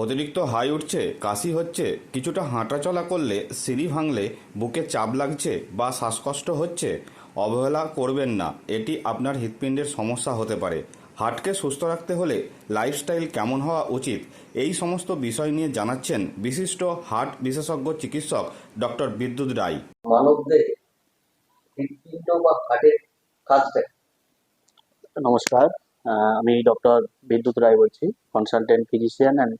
অতিরিক্ত হাই উঠছে কাশি হচ্ছে কিছুটা হাঁটাচলা করলে সিঁড়ি ভাঙলে বুকে চাপ লাগছে বা শ্বাসকষ্ট হচ্ছে। অবহেলা করবেন না এটি আপনার হৃৎপিণ্ডের সমস্যা হতে পারে। হার্টকে সুস্থ রাখতে হলে লাইফস্টাইল কেমন হওয়া উচিত এই সমস্ত বিষয় নিয়ে জানাচ্ছেন বিশিষ্ট হার্ট বিশেষজ্ঞ চিকিৎসক ডক্টর বিদ্যুৎ রায়। মানবদেহে হৃৎপিণ্ড বা হার্টের কাজটা নমস্কার আমি ডক্টর বিদ্যুৎ রায় বলছি consultant physician and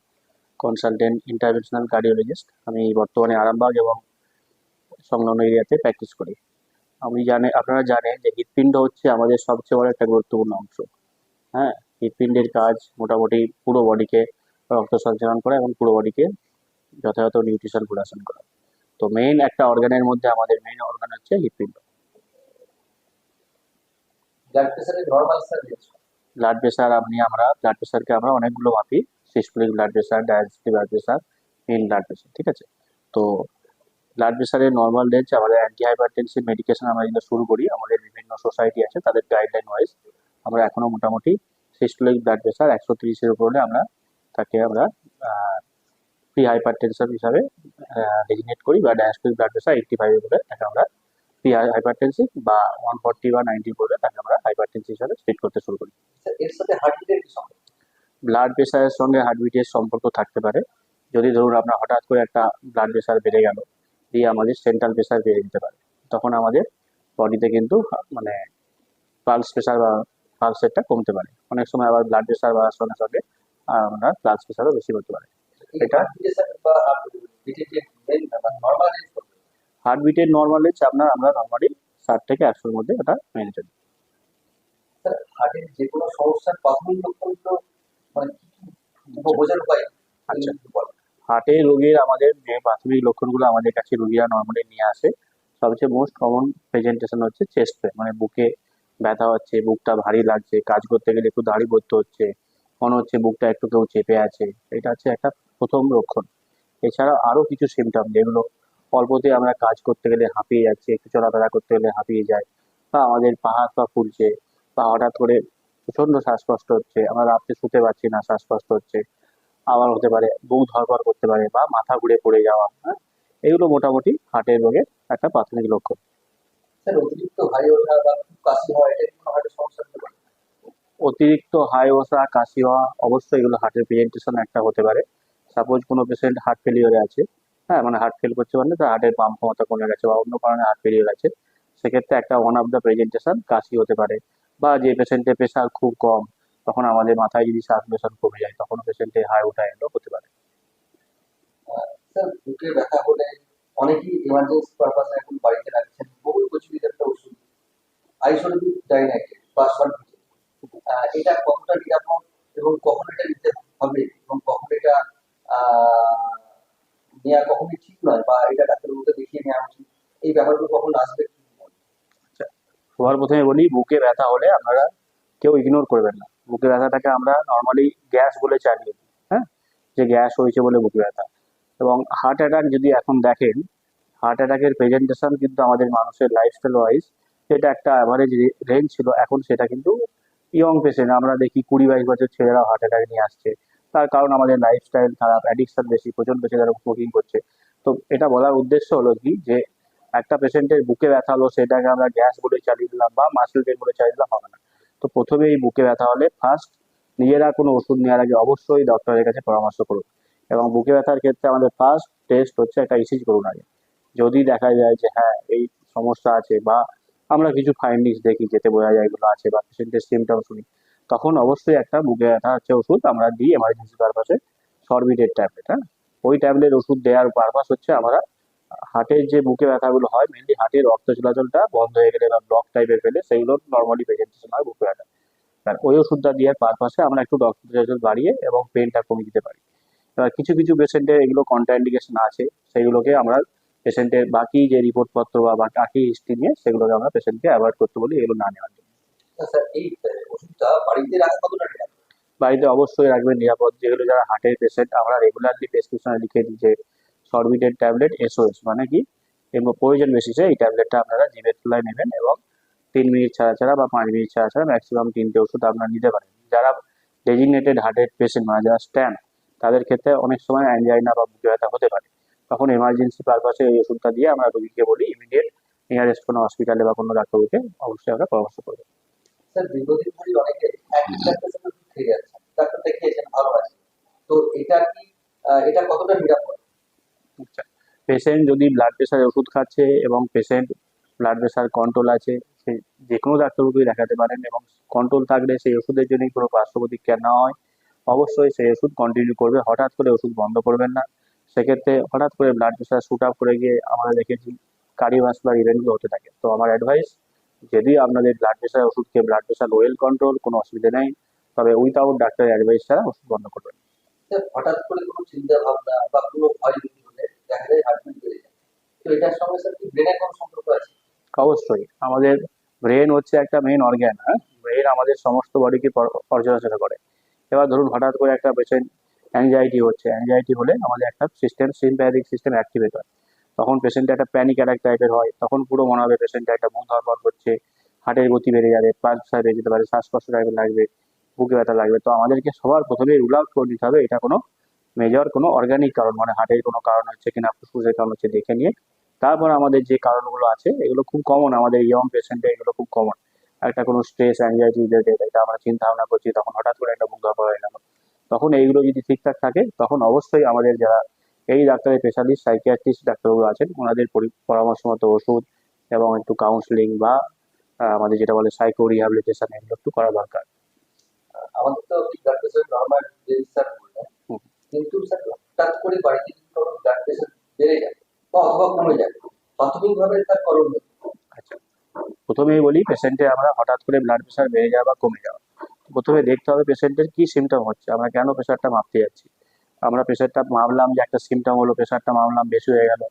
consultant interventional cardiologist আমি বর্তমানে আরামবাগ এবং সংলগ্ন এরিয়াতে প্র্যাকটিস করি। আমি জানে আপনারা জানেন যে হৃৎপিণ্ড হচ্ছে আমাদের সবচেয়ে বড় একটা গুরুত্বপূর্ণ অংশ। হ্যাঁ হৃৎপিণ্ডের কাজ মোটামুটি পুরো বডিকে রক্ত সঞ্চালন করা এবং পুরো বডিকে যথাযথ নিউট্রিশন প্রোডাকশন করা। তো মেইন একটা অর্গানের মধ্যে আমাদের মেইন অর্গান হচ্ছে হৃৎপিণ্ড। ব্লাড প্রেশার আপনি আমরা ব্লাড প্রেশারকে আমরা অনেকগুলো মাপি। Systolic blood pressure diabetic blood pressure main blood pressure ঠিক আছে? তো ব্লাড প্রেশারের নর্মাল রেঞ্জ আমাদের অ্যান্টি হাইপারটেনসিভ মেডিকেশন আমরা যেগুলো শুরু করি, আমাদের বিভিন্ন সোসাইটি আছে, তাদের গাইডলাইন ওয়াইজ আমরা এখনও মোটামুটি সিস্টোলিক ব্লাড প্রেশার একশো তিরিশের উপরে আমরা তাকে আমরা প্রি হাইপারটেনশন হিসাবে ডেজিনেট করি বা ডায়াস্টিক ব্লাড প্রেশার এইটটি ফাইভের উপরে তাকে আমরা প্রি হাইপারটেনসিভ বা ওয়ান ফর্টি বা নাইনটি উপরে তাকে আমরা হাইপারটেনসিভ হিসাবে ট্রিট করতে শুরু করি। এর সাথে কি সম্পর্ক? ব্লাড প্রেশারের সঙ্গে হার্টবিটের সম্পর্ক থাকতে পারে। যদি ধরুন আপনার হঠাৎ করে একটা ব্লাড প্রেশার বেড়ে গেল দিয়ে আমাদের সেন্ট্রাল প্রেশার বেড়ে যেতে পারে তখন আমাদের বডিতে কিন্তু মানে পালস প্রেশার বা পালস রেটটা কমতে পারে। অনেক সময় আবার ব্লাড প্রেশার বাড়ার সঙ্গে সঙ্গে আমরা পালস প্রেশারও বেশি হতে পারে। এটা- হার্টবিটের নর্মাল রেঞ্জ আপনার আমরা নর্মালি ষাট থেকে একশোর মধ্যে এটা মেনে চলি। হার্টের যে কোনো সমস্যার প্রাথমিক কি কি বোঝার উপায় আচ্ছা। একটু হার্টের রোগের আমাদের যে প্রাথমিক লক্ষণগুলো আমাদের কাছে রোগীরা নর্মালি নিয়ে আসে সবচেয়ে মোস্ট কমন প্রেজেন্টেশন হচ্ছে চেস্ট পেন মানে বুকে ব্যথা হচ্ছে বুকটা ভারী লাগছে কাজ করতে গেলে একটু দাড়ি পড়তে হচ্ছে মনে হচ্ছে বুকটা একটু কেউ চেপে আছে এটা হচ্ছে একটা প্রথম লক্ষণ এছাড়া আরও কিছু সিমটম যেগুলো অল্পতে আমরা কাজ করতে গেলে হাঁপিয়ে যাচ্ছে একটু চলাফেরা করতে গেলে হাঁপিয়ে যায় বা আমাদের পা হাত পা ফুলছে বা হঠাৎ করে প্রচণ্ড শ্বাসকষ্ট হচ্ছে আমরা রাত্রে শুতে পারছি না শ্বাসকষ্ট হচ্ছে। আবার হতে পারে বুক ধরপড় করতে পারে বা মাথা ঘুরে পড়ে যাওয়া হ্যাঁ? এগুলো মোটামুটি হার্টের রোগের একটা প্রাথমিক লক্ষণ। অতিরিক্ত হাই ওঠা কাশি হওয়া অবশ্যই এগুলো হার্টের প্রেজেন্টেশন একটা হতে পারে। সাপোজ কোনো পেশেন্ট হার্ট ফেলিওরে আছে হ্যাঁ? মানে হার্ট ফেল করছে মানে তার হার্টের পাম্প ক্ষমতা কমে গেছে বা অন্য কারণে হার্ট ফেলিওর আছে সেক্ষেত্রে একটা ওয়ান অফ দ্য প্রেজেন্টেশন কাশি হতে পারে। বা যে পেশেন্টের প্রেশার খুব কম, তখন আমাদের মাথায় যদি সার্কুলেশন কমে যায় তখন পেশেন্টের হাই ওঠা এগুলো হতে পারে অনেকেই এমার্জেন্সি পারপাসে এখন বাড়িতে রাখছেন প্রচলিত একটা ওষুধ বা এটা কতটা নিরাপদ এবং কখন এটা নিতে হবে এবং কখন এটা নেওয়া কখনই ঠিক নয় বা এটা ডাক্তারবাবুকে দেখিয়ে নেওয়া উচিত, এই ব্যাপারগুলো কখন আসবে? সবার প্রথমে বলি, বুকে ব্যথা হলে আপনারা কেউ ইগনোর করবেন না। বুকে ব্যথাটাকে আমরা নর্মালি গ্যাস বলে চালিয়ে দিই হ্যাঁ? যে গ্যাস হয়েছে বলে বুকে ব্যথা। এবং হার্ট অ্যাটাক যদি এখন দেখেন হার্ট অ্যাটাকের প্রেজেন্টেশন কিন্তু আমাদের মানুষের লাইফস্টাইল ওয়াইজ সেটা একটা অ্যাভারেজ রেঞ্জ ছিল, এখন সেটা কিন্তু ইয়ং পেশেন্ট আমরা দেখি কুড়ি বাইশ বছর ছেলেরাও হার্ট অ্যাটাক নিয়ে আসছে। তার কারণ আমাদের লাইফস্টাইল খারাপ অ্যাডিকশন বেশি প্রচণ্ড বেশি যারা স্মোকিং করছে। তো এটা বলার উদ্দেশ্য হলো কি? যে একটা পেশেন্টের বুকে ব্যথা হলো, সেটাকে আমরা গ্যাস বলে চালিয়ে দিলাম বা মাসেল পেন বলে চালিয়ে দিলাম, হবে না। তো প্রথমে এই বুকে ব্যথা হলে ফার্স্ট নিজেরা কোনো ওষুধ নেওয়ার আগে অবশ্যই ডক্টরের কাছে পরামর্শ করুন। এবং বুকে ব্যথার ক্ষেত্রে আমাদের ফার্স্ট টেস্ট হচ্ছে একটা ইসিজি করুন আগে। যদি দেখা যায় যে হ্যাঁ এই সমস্যা আছে বা আমরা কিছু ফাইন্ডিংস দেখি যেতে বোঝা যায় এগুলো আছে বা পেশেন্টের সিমটম শুনি, তখন অবশ্যই একটা বুকে ব্যথা হচ্ছে ওষুধ আমরা দিই এমার্জেন্সি পারপাসে সরবিটের ট্যাবলেট হ্যাঁ? ওই ট্যাবলেট ওষুধ দেওয়ার পারপাস হচ্ছে আমরা হার্টের যে বুকে ব্যথাগুলো হয় মেনলি হার্টের রক্ত চলাচলটা বন্ধ হয়ে গেলে বা ব্লক টাইপের পেলে সেগুলো নর্মালি প্রেজেন্টেশন হয় বুকে ব্যথা। আর ওই ওষুধটা দেওয়ার পারপাসে আমরা একটু রক্ত চলাচল বাড়িয়ে এবং পেনটা কমিয়ে দিতে পারি। এবার কিছু কিছু পেশেন্টের এগুলো কন্ট্রাইন্ডিকেশন আছে সেগুলোকে আমরা পেশেন্টের বাকি যে রিপোর্টপত্র বা বাকি হিস্ট্রি নিয়ে সেগুলোকে আমরা পেশেন্টকে অ্যাভয়েড করতে বলি এগুলো না নেওয়ার জন্য। আচ্ছা, বাড়িতে অবশ্যই রাখবেন নিরাপদ। যেগুলো যারা হার্টের পেশেন্ট আমরা রেগুলারলি প্রেসক্রিপশনে লিখে দিই যে সরবিটের ট্যাবলেট এসওএস মানে কি? এবং প্রয়োজন বেসিসে এই ট্যাবলেটটা আপনারা জিভের তুলায় নেবেন এবং তিন মিনিট ছাড়া ছাড়া বা পাঁচ মিনিট ছাড়া ছাড়া ম্যাক্সিমাম তিনটে ওষুধ আপনারা নিতে পারেন। যারা ডেজিগনেটেড হার্টের পেশেন্ট মানে যারা স্ট্যান্ড তাদের ক্ষেত্রে অনেক সময় অ্যাঞ্জাইনা বা বুকে ব্যথা হতে পারে। তখন এমার্জেন্সি পারপাসে এই ওষুধটা দিয়ে আমরা রোগীকে বলি ইমিডিয়েট নিয়ারেস্ট কোনো হসপিটালে বা কোনো ডাক্তারকে অবশ্যই আমরা পরামর্শ করব। স্যার, দীর্ঘদিন ধরে অনেকে ডাক্তার দেখিয়েছেন, ভালো আছে। তো এটা কি এটা কতটা নিরাপদ? পেশেন্ট যদি ব্লাড প্রেশারের ওষুধ খাচ্ছে এবং পেশেন্ট ব্লাড প্রেশার কন্ট্রোল আছে, সে যে কোনো ডাক্তারবাবুকে দেখাতে পারেন এবং কন্ট্রোল থাকলে সেই ওষুধের জন্যই কোনো পার্শ্ব প্রতিক্রিয়া না হয়। অবশ্যই সেই ওষুধ কন্টিনিউ করবে। হঠাৎ করে ওষুধ বন্ধ করবেন না। সেক্ষেত্রে হঠাৎ করে ব্লাড প্রেশার শুট আপ করে গিয়ে আমরা দেখেছি কার্ডিওভাস্কুলার ইভেন্টগুলো হতে থাকে। তো আমার অ্যাডভাইস যদি আপনাদের ব্লাড প্রেশার ওষুধ খেয়ে ব্লাড প্রেশার ওয়েল কন্ট্রোল কোনো অসুবিধা নেই। তবে উইথাউট ডাক্তারের অ্যাডভাইস ছাড়া ওষুধ বন্ধ করবেন। হঠাৎ করে কোনো চিন্তা ভাবনা বা কোনো ভয় অবশ্যই। আমাদের ব্রেন হচ্ছে একটা মেইন অর্গ্যান ব্রেন আমাদের সমস্ত বডিকে পর্যালোচনা করে। এবার ধরুন হঠাৎ করে একটা পেশেন্ট অ্যাংজাইটি হচ্ছে। অ্যাংজাইটি হলে আমাদের একটা সিস্টেম সিম্প্যাথিক সিস্টেম অ্যাক্টিভেট হয়। তখন পেশেন্টের একটা প্যানিক অ্যাটাক টাইপের হয়। তখন পুরো মনে হবে পেশেন্টের একটা মুখ ধরপড় করছে, হার্টের গতি বেড়ে যাবে পালসার বেড়ে যেতে পারে, শ্বাসকষ্ট টাইপের লাগবে, বুকে ব্যথা লাগবে। তো আমাদেরকে সবার প্রথমে রুল আউট করে দিতে হবে, এটা কোনো মেজর, কোনো অর্গানিক কারণ মানে হার্টের কোনো কারণ হচ্ছে কিনা ফুসফুসের কারণ হচ্ছে দেখে নিয়ে, তারপর আমাদের যে কারণগুলো আছে, এগুলো খুব কমন আমাদের ইয়ং পেশেন্টে এগুলো খুব কমন একটা কোনো স্ট্রেস অ্যাংজাইটি রিলেটেড এটা আমরা চিন্তা ভাবনা করছি, তখন হঠাৎ করে একটা ধরপড় হয়ে গেল তখন এইগুলো যদি ঠিকঠাক থাকে, তখন অবশ্যই আমাদের যারা এই ডাক্তারের স্পেশালিস্ট সাইকিয়াট্রিস্ট ডাক্তারবাবু আছেন, ওনাদের পরি- পরামর্শ মতো ওষুধ এবং একটু কাউন্সিলিং বা আমাদের যেটা বলে সাইকো রিহ্যাবিলিটেশন এগুলো একটু করা দরকার আমাদের তো প্রেশার নর্মাল। কিন্তু হঠাৎ করে বাড়িতে যদি কোনো ব্লাড প্রেশার বেড়ে যায় বা অথবা কমে যায়, প্রাথমিকভাবে তার করণীয় আচ্ছা প্রথমেই বলি পেশেন্টে আমরা হঠাৎ করে ব্লাড প্রেশার বেড়ে যাওয়া বা কমে যাওয়া। প্রথমে দেখতে হবে পেশেন্টের কি সিমটম হচ্ছে, আমরা কেন প্রেশারটা মাপতে যাচ্ছি? আমরা প্রেশারটা মাপলাম যে একটা সিমটম হলো প্রেশারটা মাপলাম, বেশি হয়ে গেল।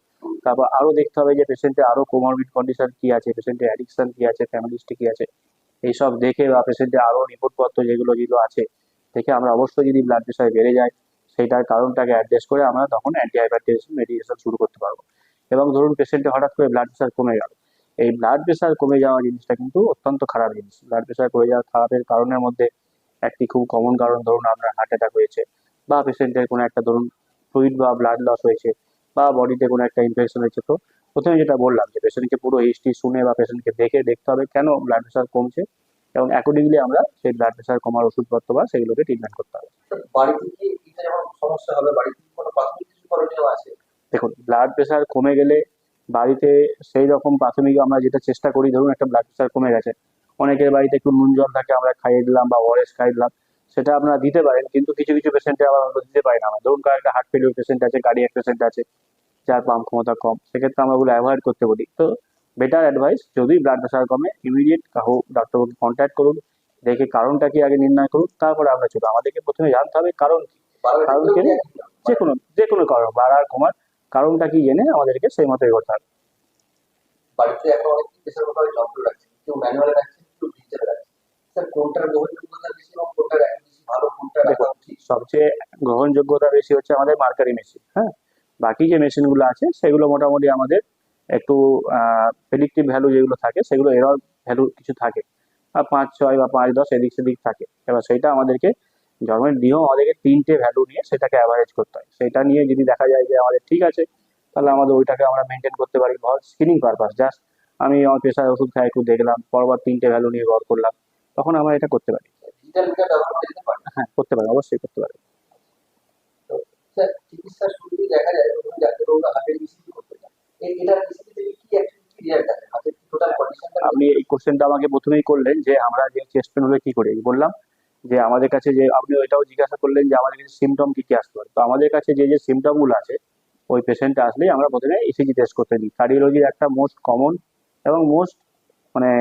তারপর আরও দেখতে হবে যে পেশেন্টের আরও কোমরবিড কন্ডিশন কি আছে পেশেন্টের অ্যাডিকশন কি আছে ফ্যামিলি হিস্ট্রি কি আছে? এইসব দেখে বা পেশেন্টের আরও রিপোর্টপত্র যেগুলো যেগুলো আছে, দেখে আমরা অবশ্যই যদি ব্লাড প্রেশার বেড়ে যায় সেইটার কারণটাকে অ্যাড্রেস করে আমরা তখন অ্যান্টি হাইপারটেনশন মেডিকেশন শুরু করতে পারব। এবং ধরুন পেশেন্টের হঠাৎ করে ব্লাড প্রেশার কমে গেল। এই ব্লাড প্রেশার কমে যাওয়া জিনিসটা কিন্তু অত্যন্ত খারাপ জিনিস। ব্লাড প্রেশার কমে যাওয়া খারাপের কারণের মধ্যে একটি খুব কমন কারণ ধরুন আপনার হার্ট অ্যাটাক হয়েছে বা পেশেন্টের কোনো একটা ধরুন ফ্লুইড বা ব্লাড লস হয়েছে বা বডিতে কোনো একটা ইনফেকশন হয়েছে। তো প্রথমে যেটা বললাম যে পেশেন্টকে পুরো হিস্ট্রি শুনে বা পেশেন্টকে দেখে দেখতে হবে কেন ব্লাড প্রেশার কমছে। এবং অ্যাকর্ডিংলি আমরা সেই ব্লাড প্রেশার কমার ওষুধপত্র বা সেগুলোকে ট্রিটমেন্ট করতে হবে। তো বাড়িতে কি এটা যেমন সমস্যা হবে? বাড়িতে কি কোনো প্রাথমিক কিছু করণীয় আছে? দেখুন ব্লাড প্রেশার কমে গেলে বাড়িতে সেই রকম প্রাথমিক আমরা যেটা চেষ্টা করি ধরুন একটা ব্লাড প্রেশার কমে গেছে। অনেকের বাড়িতে একটু নুন জল থাকে আমরা খাইয়ে দিলাম বা ওআরএস খাইয়ে দিলাম সেটা আপনারা দিতে পারেন কিন্তু কিছু কিছু পেশেন্টে আবার আমরা দিতে পারি না আমরা। ধরুন কার একটা হার্ট ফেলিওর পেশেন্ট আছে কার্ডিয়াক পেশেন্ট আছে যার পাম্প ক্ষমতা কম সেক্ষেত্রে আমরা ওগুলো অ্যাভয়েড করতে বলি। তো বেটার অ্যাডভাইস যদি ব্লাড প্রেশার কমে ইমিডিয়েট কাহো ডাক্তারবাবুকে কন্ট্যাক্ট করুন দেখে কারণটা কি আগে নির্ণয় করুন তারপরে আমরা চলবো আমাদেরকে প্রথমে জানতে হবে কারণ কি। কারণ কি? যে কোনো যে কোনো কারণ বাড়ার কমার কারণটা কি জেনে আমাদেরকে সেই মতো এগোতে হবে। বাড়িতে এখন অনেক প্রেশার কোথাও যন্ত্র রাখছে কেউ ম্যানুয়ালে রাখছে কেউ ডিজিটাল রাখছে। স্যার কোনটার গ্রহণযোগ্যতা বেশি এবং কোনটার বেশি ভালো কোনটা সবচেয়ে গ্রহণযোগ্যতা বেশি হচ্ছে আমাদের মার্কারি মেশিন হ্যাঁ? বাকি যে মেশিনগুলো আছে সেগুলো মোটামুটি আমাদের একটু প্রেডিক্টিভ ভ্যালু যেগুলো থাকে সেগুলো এরর ভ্যালু কিছু থাকে। আর পাঁচ ছয় বা পাঁচ দশ এদিক সেদিক থাকে। এবার সেটা আমাদেরকে জন্মের নিয়ম আমাদেরকে তিনটে ভ্যালু নিয়ে সেটাকে অ্যাভারেজ করতে হয়। সেটা নিয়ে যদি দেখা যায় যে আমাদের ঠিক আছে তাহলে আমাদের ওইটাকে আমরা মেনটেন করতে পারি ধর স্ক্রিনিং পারপাস জাস্ট আমি আমার প্রেশার ওষুধ খাই একটু দেখলাম পরবার তিনটে ভ্যালু নিয়ে গড় করলাম তখন আমরা এটা করতে পারি। হ্যাঁ করতে পারি অবশ্যই করতে পারি চিকিৎসার শুরুতেই দেখা যায় করতে এটার ইসিজি থেকে কি অ্যাকচুয়ালি রেজাল্ট আছে হাতের টোটাল কন্ডিশনটা আপনি এই কোশ্চেনটা আমাকে প্রথমেই করলেন যে আমরা যে চেস্ট পেন হলে কি করি? বললাম যে আমাদের কাছে যে আপনি ওইটাও জিজ্ঞাসা করলেন যে আমাদের কাছে সিমটম কি কি আসতে পারে। তো আমাদের কাছে যে যে সিমটমগুলো আছে, ওই পেশেন্টটা আসলেই আমরা প্রথমে ইসিজি টেস্ট করতে দিই কার্ডিওলজির একটা মোস্ট কমন এবং মোস্ট মানে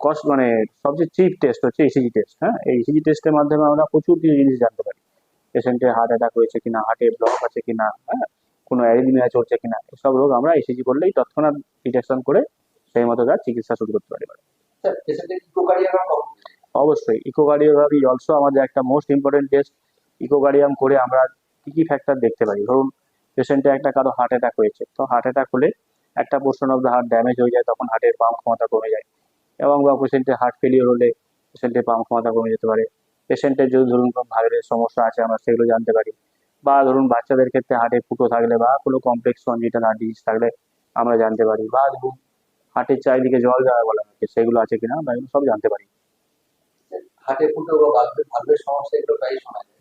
কস্ট মানে সবচেয়ে চিপ টেস্ট হচ্ছে ইসিজি টেস্ট হ্যাঁ? এই ইসিজি টেস্টের মাধ্যমে আমরা প্রচুর কিছু জিনিস জানতে পারি। পেশেন্টের হার্ট অ্যাটাক হয়েছে কিনা হার্টে ব্লক আছে কিনা হ্যাঁ? কোনো অ্যারিদমিয়া চলছে কিনা, এসব রোগ আমরা ইসিজি করলেই তৎক্ষণাৎ ডিটেকশন করে সেই মতো তার চিকিৎসা শুরু করতে পারি। অবশ্যই ইকোকার্ডিওগ্রাফি অলসো আমাদের একটা মোস্ট ইম্পর্টেন্ট টেস্ট ইকোকার্ডিয়াম করে আমরা কি কি ফ্যাক্টর দেখতে পারি? ধরুন পেশেন্টে একটা কারও হার্ট অ্যাটাক হয়েছে তো হার্ট অ্যাটাক হলে একটা portion of the heart damage হয়ে যায় তখন হার্টের পাম্প ক্ষমতা কমে যায়। এবং বা পেশেন্টের হার্ট ফেলিওর হলে পেশেন্টের পাম্প ক্ষমতা কমে যেতে পারে। পেশেন্টের যদি ধরুন কোনো ভাইরাসের সমস্যা আছে আমরা সেগুলো জানতে পারি। বা ধরুন বাচ্চাদের ক্ষেত্রে হার্টে ফুটো থাকলে বা কোনো কমপ্লেক্স কনজিটাল হার্ট ডিজিজ থাকলে আমরা জানতে পারি। বা ধরুন হার্টের চারিদিকে জল দেওয়া বলা হচ্ছে সেগুলো আছে কিনা বা এগুলো সব জানতে পারি। হাটে ফুটো বা ভাল্বের সমস্যা এগুলো প্রায় শোনা যায়।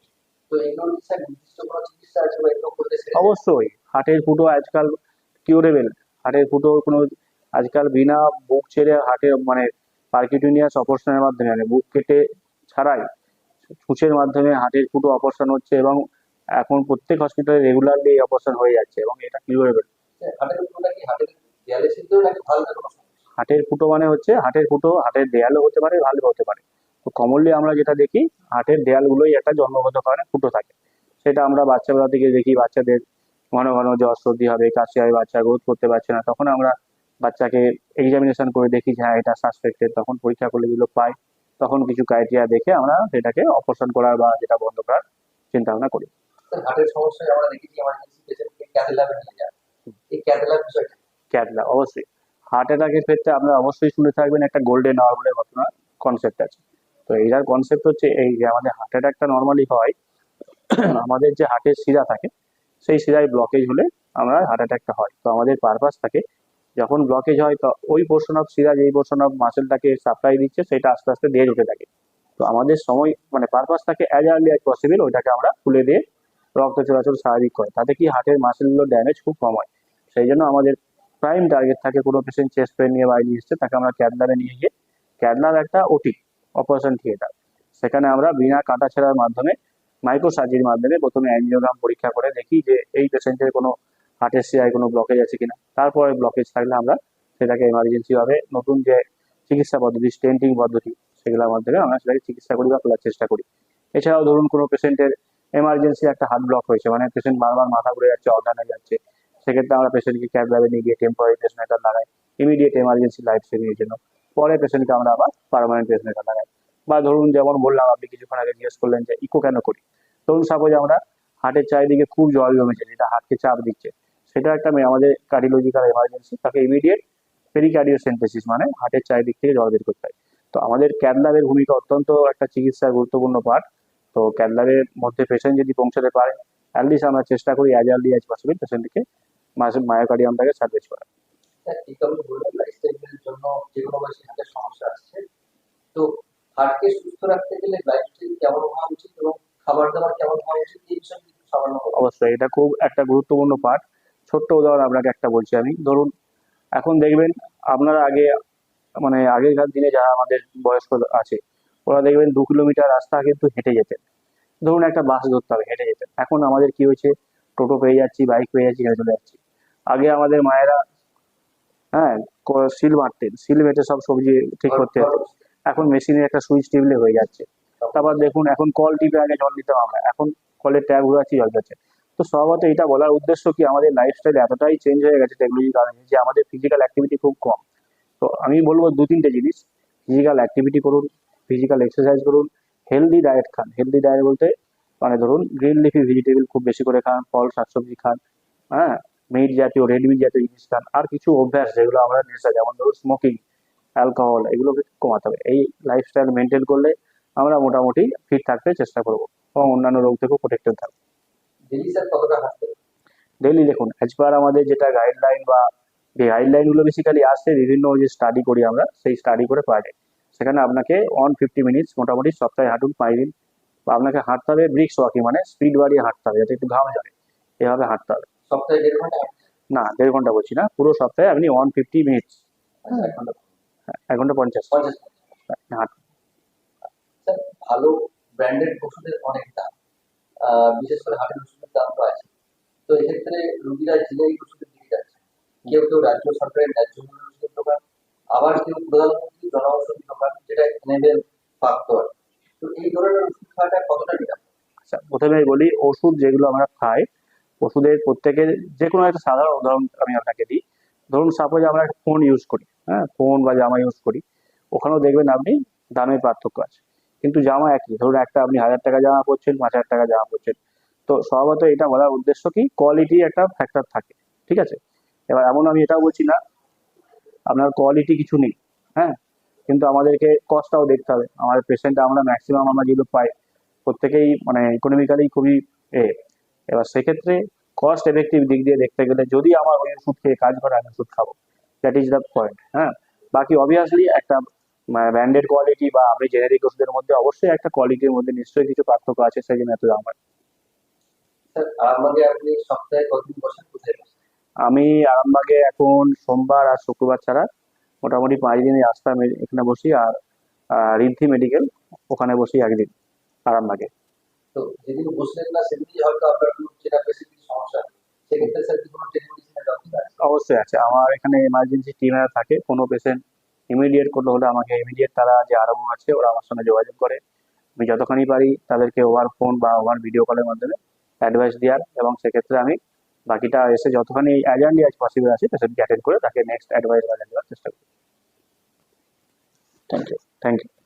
তো এগুলো নির্দিষ্ট কোনো চিকিৎসা আছে বা এগুলো করলে অবশ্যই হাটের ফুটো আজকাল কিউরেবেল হাটের ফুটো কোনো আজকাল বিনা বুক ছেড়ে হার্টের মানে পার্কিউটিনিয়াস অপারেশনের মাধ্যমে মানে বুক কেটে ছাড়াই ছুঁচের মাধ্যমে হাটের ফুটো অপারেশন হচ্ছে এবং এখন প্রত্যেক হসপিটালে রেগুলারলি অপারেশন হয়ে যাচ্ছে এবং এটা কিউরেবল হাটের ফুটোটা কি হাটের দেয়ালে সিদ্ধ নাকি ভাল্বের কোনো সমস্যা ফুটো মানে হচ্ছে হাটের ফুটো হার্টের দেয়ালও হতে পারে ভালো হতে পারে। তো কমনলি আমরা যেটা দেখি হার্টের দেয়ালগুলোই একটা জন্মগত কারণে ফুটো থাকে। সেটা আমরা বাচ্চাবেলা থেকে দেখি বাচ্চাদের ঘন ঘন জ্বর সর্দি হবে কাশি হবে বাচ্চা গ্রোথ করতে পারছে না তখন আমরা বাচ্চাকে এক্সামিনেশন করে দেখি যে হ্যাঁ এটা সাসপেক্টেড তখন পরীক্ষা করলে যেগুলো পাই তখন কিছু ক্রাইটেরিয়া দেখে আমরা সেটাকে অপারেশন করার বা যেটা বন্ধ করার চিন্তা ভাবনা করি। হাটের সমস্যায় আমরা পেশেন্টকে ক্যাথেলাবে নিয়ে যায়। এই বিষয়টা ক্যাটলা অবশ্যই। হার্ট অ্যাটাকের ক্ষেত্রে আপনারা অবশ্যই শুনে থাকবেন একটা গোল্ডেন আওয়ার বলে ঘটনা কনসেপ্ট আছে। তো এইটার কনসেপ্ট হচ্ছে এই যে আমাদের হার্ট অ্যাটাকটা নর্মালি হয়, আমাদের যে হার্টের শিরা থাকে, সেই শিরায় ব্লকেজ হলে আমরা হার্ট অ্যাটাকটা হয়। তো আমাদের পারপাস থাকে, যখন ব্লকেজ হয়, তো ওই পোর্শন অফ শিরা, যেই পোর্শন অফ মাসেলটাকে সাপ্লাই দিচ্ছে, সেটা আস্তে আস্তে দিয়ে উঠে থাকে। তো আমাদের সময় মানে পারপাস থাকে অ্যাজ আর্লি অ্যাজ পসিবল ওইটাকে আমরা খুলে দিয়ে রক্ত চলাচল স্বাভাবিক করে। তাতে কি হার্টের মাসেলগুলো ড্যামেজ খুব কম হয়। সেই জন্য আমাদের প্রাইম টার্গেট থাকে কোনো পেশেন্ট চেস্ট পেন নিয়ে বাইরে এসছে, তাকে আমরা ক্যাডলারে নিয়ে গিয়ে ক্যাডলার একটা ওটি অপারেশন থিয়েটার সেখানে আমরা বিনা কাটা ছেঁড়ার মাধ্যমে মাইক্রো সার্জির মাধ্যমে প্রথমে অ্যাঞ্জিওগ্রাম পরীক্ষা করে দেখি যে এই পেশেন্টের কোনো হার্টের শিরায় কোনো ব্লকেজ আছে কিনা। তারপরে ব্লকেজ থাকলে আমরা সেটাকে এমার্জেন্সি ভাবে নতুন যে চিকিৎসা পদ্ধতি স্টেন্টিং পদ্ধতি, সেগুলোর মাধ্যমে আমরা সেটাকে চিকিৎসা করি বা খোলার চেষ্টা করি। এছাড়াও ধরুন কোনো পেশেন্টের এমার্জেন্সি একটা হার্ট ব্লক হয়েছে মানে পেশেন্ট বারবার মাথা ঘুরে যাচ্ছে অজ্ঞান হয়ে যাচ্ছে সেক্ষেত্রে আমরা পেশেন্টকে ক্যাব ল্যাবে নিয়ে গিয়ে টেম্পোরারি পেসমেকার লাগাই। ইমিডিয়েট এমার্জেন্সি লাইফ সেভিং এর জন্য। পরে পেশেন্টকে আমরা আবার পার্মানেন্ট পেসমেকার লাগাই। বা ধরুন যেমন বললাম, আপনি কিছুক্ষণ আগে জিজ্ঞেস করলেন যে ইকো কেন করি? ধরুন সাপোজ আমরা হার্টের চারিদিকে খুব জল জমেছে, যেটা হার্টকে চাপ দিচ্ছে। সেটা একটা আমাদের কার্ডিওলজিক্যাল এমার্জেন্সি তাকে ইমিডিয়েট পেরিকার্ডিওসেন্টেসিস মানে হার্টের চারিদিক থেকে জল বের করতে হয়। তো আমাদের ক্যাডলাবের ভূমিকা অত্যন্ত একটা চিকিৎসার গুরুত্বপূর্ণ পার্ট তো ক্যাডলাবের মধ্যে পেশেন্ট যদি পৌঁছাতে পারে অ্যাটলিস্ট আমরা চেষ্টা করি অ্যাজ আর্লি অ্যাজ পসিবল পেশেন্টকে মায়োকার্ডিয়ামটাকে সার্ভিস করা স্যার ঠিক আপনি জন্য যে কোনো হার্টের সমস্যা আসছে তো হার্টকে সুস্থ রাখতে গেলে লাইফস্টাইল কেমন হওয়া উচিত এবং খাবার দাবার কেমন হওয়া উচিত এই বিষয়ে একটু সামান্য বলুন। অবশ্যই এটা খুব একটা গুরুত্বপূর্ণ পার্ট ছোট্ট উদাহরণ আপনাকে একটা বলছি আমি ধরুন এখন দেখবেন আপনারা আগে মানে আগেকার দিনে যারা আমাদের বয়স্ক আছে ওরা দেখবেন দু কিলোমিটার রাস্তা কিন্তু হেঁটে যেতেন ধরুন একটা বাস ধরতে হবে, হেঁটে যেতে। এখন আমাদের কি হয়েছে? টোটো পেয়ে যাচ্ছি বাইক পেয়ে যাচ্ছি, হেঁটে চলে যাচ্ছি। আগে আমাদের মায়েরা হ্যাঁ শিল মারতেন শিল বেটে সব সবজি ঠিক করতে এখন মেশিনের একটা সুইচ টিপলে হয়ে যাচ্ছে। তারপর দেখুন, এখন কল টিপে আগে জল দিতাম আমরা। এখন কলের ট্যাপ ঘুরাচ্ছি, জল যাচ্ছে তো স্বভাবত এটা বলার উদ্দেশ্য কি, আমাদের লাইফস্টাইল এতটাই চেঞ্জ হয়ে গেছে টেকনোলজির কারণে যে আমাদের ফিজিক্যাল অ্যাক্টিভিটি খুব কম। তো আমি বলব দু তিনটে জিনিস। ফিজিক্যাল অ্যাক্টিভিটি করুন ফিজিক্যাল এক্সারসাইজ করুন হেলদি ডায়েট খান। হেলদি ডায়েট বলতে মানে ধরুন গ্রিন লিফি ভেজিটেবল খুব বেশি করে খান ফল শাকসবজি খান হ্যাঁ? মিট জাতীয় রেড মিট জাতীয় জিনিস খান আর কিছু অভ্যাস যেগুলো আমরা নেশা যেমন ধরুন স্মোকিং অ্যালকোহল এগুলোকে কমাতে হবে। এই লাইফস্টাইল মেনটেন করলে আমরা মোটামুটি ফিট থাকতে চেষ্টা করব এবং অন্যান্য রোগ থেকেও প্রোটেক্টেড থাকব। ডেলি দেখুন অ্যাজ পার আমাদের যেটা গাইডলাইন বা যে গাইডলাইনগুলো বেসিক্যালি আসছে বিভিন্ন যে স্টাডি করি আমরা সেই স্টাডি করে পাওয়া যায়। সেখানে আপনাকে ওয়ান ফিফটি মিনিটস মোটামুটি সপ্তাহে হাঁটুন পাঁচ দিন। বা আপনাকে হাঁটতে হবে ব্রিক্স ওয়াকিং মানে স্পিড বাড়িয়ে হাঁটতে হবে যাতে একটু ঘাম ঝরে। এভাবে হাঁটতে হবে। সপ্তাহে দেড় ঘণ্টা? না দেড় ঘণ্টা বলছি না পুরো সপ্তাহে আপনি ওয়ান ফিফটি মিনিটস এক ঘণ্টা পঞ্চাশ। পঞ্চাশ। হাঁট ভালো ব্র্যান্ডেড ওষুধের অনেক দাম। বিশেষ করে হাটের ওষুধের দাম তো আছে। তো এক্ষেত্রে রোগীরা জেনারিক ওষুধের দিকে যাচ্ছে। কেউ কেউ রাজ্য সরকারের ন্যায্য মূল্যের ওষুধের দোকান আবার কেউ প্রধানমন্ত্রী জনঔষধি দোকান যেটা এনেবেল প্রাপ্ত। তো এই ধরনের ওষুধ খাওয়াটা কতটা নিরাপদ? আচ্ছা প্রথমে বলি, ওষুধ যেগুলো আমরা খাই, ওষুধের প্রত্যেকের যে কোনো একটা সাধারণ উদাহরণ আমি আপনাকে দিই। ধরুন, সাপোজ আমরা একটা ফোন ইউজ করি হ্যাঁ ফোন বা জামা ইউজ করি। ওখানেও দেখবেন আপনি দামের পার্থক্য আছে। কিন্তু জামা একই। ধরুন, একটা আপনি হাজার টাকা জামা পরছেন, পাঁচ হাজার টাকা জামা পরছেন। তো স্বভাবত এটা বলার উদ্দেশ্য কি? কোয়ালিটি একটা ফ্যাক্টর থাকে। ঠিক আছে? এবার এমন আমি এটাও বলছি না আপনার কোয়ালিটি কিছু নেই হ্যাঁ? কিন্তু আমাদেরকে কস্টটাও দেখতে হবে। আমাদের পেশেন্ট আমরা ম্যাক্সিমাম আমরা যেগুলো পাই, প্রত্যেকেই মানে ইকোনমিক্যালি খুবই এ। এবার সেক্ষেত্রে কস্ট এফেক্টিভ দিক দিয়ে দেখতে গেলে যদি আমার ওই ওষুধ খেয়ে কাজ করে, আমি ওষুধ খাব। দ্যাট ইজ দ্য পয়েন্ট হ্যাঁ? বাকি অবভিয়াসলি একটা ব্র্যান্ডেড কোয়ালিটি বা আপনি জেনেরিক ওষুধের মধ্যে অবশ্যই একটা কোয়ালিটির মধ্যে নিশ্চয়ই কিছু পার্থক্য আছে, সেই জন্য এত। স্যার আরামবাগে আপনি সপ্তাহে কতদিন বসেন আমি আরামবাগে এখন সোমবার আর শুক্রবার ছাড়া মোটামুটি পাঁচ দিনই রাস্তা এখানে বসি আর রিদ্ধি মেডিকেল ওখানে বসি একদিন আরামবাগে। তো যেদিন বসলেন না সেদিনই হয়তো আপনার কোনো যেটা বেশি সমস্যা সেক্ষেত্রে স্যার কোনো টেলিমেডিসিনের ব্যবস্থা অবশ্যই আছে। আমার এখানে এমার্জেন্সি টিমেরা থাকে। কোনো পেশেন্ট ইমিডিয়েট করলে হলে আমাকে ইমিডিয়েট তারা যে আরম্ভ আছে ওরা আমার সঙ্গে যোগাযোগ করে। আমি যতখানি পারি তাদেরকে ওভার ফোন বা ওভার ভিডিও কলের মাধ্যমে অ্যাডভাইস দেওয়ার এবং সেক্ষেত্রে আমি বাকিটা এসে যতখানি অ্যাজার্লি আজ পসিবল আছে পেশেন্টকে অ্যাটেন্ড করে তাকে নেক্সট অ্যাডভাইস দেওয়ার চেষ্টা করি থ্যাংক ইউ থ্যাংক ইউ